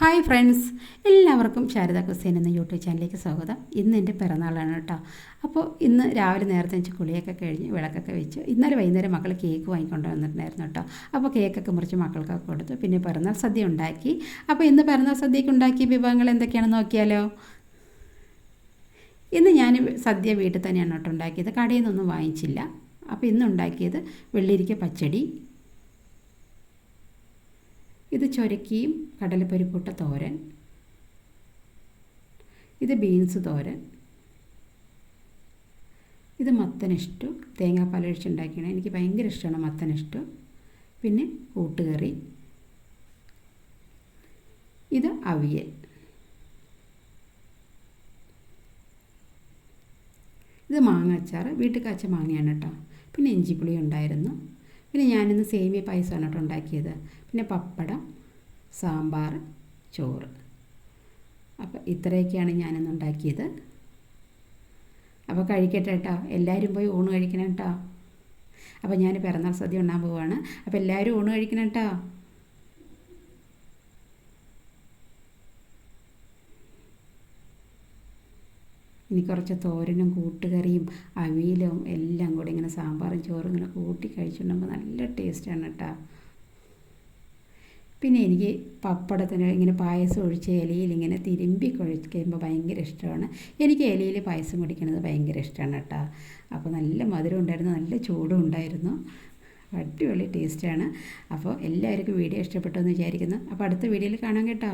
Hi friends എല്ലാവർക്കും ശാരദ കുസേൻ എന്ന YouTube ചാനലിലേക്ക് സ്വാഗതം. ഇന്ന് എന്റെ പിറന്നാളാണ് കേട്ടോ. അപ്പോൾ ഇന്ന് രാവിലെ നേരത്തെ വെച്ച് കുളിയൊക്കെ കഴിഞ്ഞ് വിളക്കൊക്കെ വെച്ച്. ഇന്നലെ വൈകുന്നേരം മക്കൾ കേക്ക് വാങ്ങിക്കൊണ്ട് വന്നിട്ടുണ്ടായിരുന്നു കേട്ടോ. അപ്പോൾ കേക്കൊക്കെ മുറിച്ച് മക്കൾക്കൊക്കെ കൊടുത്തു. പിന്നെ പിറന്നാൾ സദ്യ ഉണ്ടാക്കി. അപ്പോൾ ഇന്ന് പിറന്നാൾ സദ്യയ്ക്ക് ഉണ്ടാക്കിയ വിഭവങ്ങൾ എന്തൊക്കെയാണെന്ന് നോക്കിയാലോ? ഇന്ന് ഞാൻ സദ്യ വീട്ടിൽ തന്നെയാണ് കേട്ടോ ഉണ്ടാക്കിയത്. കടയിൽ നിന്നൊന്നും വാങ്ങിച്ചില്ല. അപ്പോൾ ഇന്ന് ഉണ്ടാക്കിയത് വെള്ളിരിക്ക പച്ചടി ഇത് ചൊരക്കിയും കടലപ്പരിപ്പൂട്ട തോരൻ. ഇത് ബീൻസ് തോരൻ. ഇത് മത്തനിഷ്ടു തേങ്ങാപ്പാൽ ഒഴിച്ചുണ്ടാക്കിയാണ് എനിക്ക് ഭയങ്കര ഇഷ്ടമാണ് മത്തനിഷ്ടു പിന്നെ കൂട്ടുകറി. ഇത് അവിയൽ. ഇത് മാങ്ങ അച്ചാർ വീട്ടിൽ കാച്ച മാങ്ങയാണ് കേട്ടോ. പിന്നെ ഇഞ്ചിപ്പുളി ഉണ്ടായിരുന്നു. പിന്നെ ഞാനിന്ന് സേമിയ പായസമാണ് കേട്ടോ ഉണ്ടാക്കിയത്. പിന്നെ പപ്പടം സാമ്പാർ ചോറ്. അപ്പോൾ ഇത്രയൊക്കെയാണ് ഞാനിന്ന് ഉണ്ടാക്കിയത്. അപ്പോൾ കഴിക്കട്ടെ കേട്ടോ. എല്ലാവരും പോയി ഊണ് കഴിക്കണം കേട്ടോ. അപ്പോൾ ഞാൻ പിറന്നാൾ സദ്യ ഉണ്ടാകാൻ പോവാണ്. അപ്പോൾ എല്ലാവരും ഊണ് കഴിക്കണം കേട്ടോ. ഇനി കുറച്ച് തോരനും കൂട്ടുകറിയും അവിയലും എല്ലാം കൂടി ഇങ്ങനെ സാമ്പാറും ചോറും ഇങ്ങനെ കൂട്ടി കഴിച്ചിട്ടുണ്ടെങ്കിൽ നല്ല ടേസ്റ്റാണ് കേട്ടോ പിന്നെ എനിക്ക് പപ്പടത്തിന് ഇങ്ങനെ പായസം ഒഴിച്ച് ഇലയിൽ ഇങ്ങനെ തിരുമ്പി കുഴിക്കുമ്പോൾ ഭയങ്കര ഇഷ്ടമാണ്. എനിക്ക് ഇലയിൽ പായസം കുടിക്കുന്നത് ഭയങ്കര ഇഷ്ടമാണ് കേട്ടോ അപ്പോൾ നല്ല മധുരം ഉണ്ടായിരുന്നു നല്ല ചൂടും ഉണ്ടായിരുന്നു. അടിപൊളി ടേസ്റ്റാണ് അപ്പോൾ എല്ലാവർക്കും വീഡിയോ ഇഷ്ടപ്പെട്ടു എന്ന് വിചാരിക്കുന്നു. അപ്പോൾ അടുത്ത വീഡിയോയിൽ കാണാം കേട്ടോ.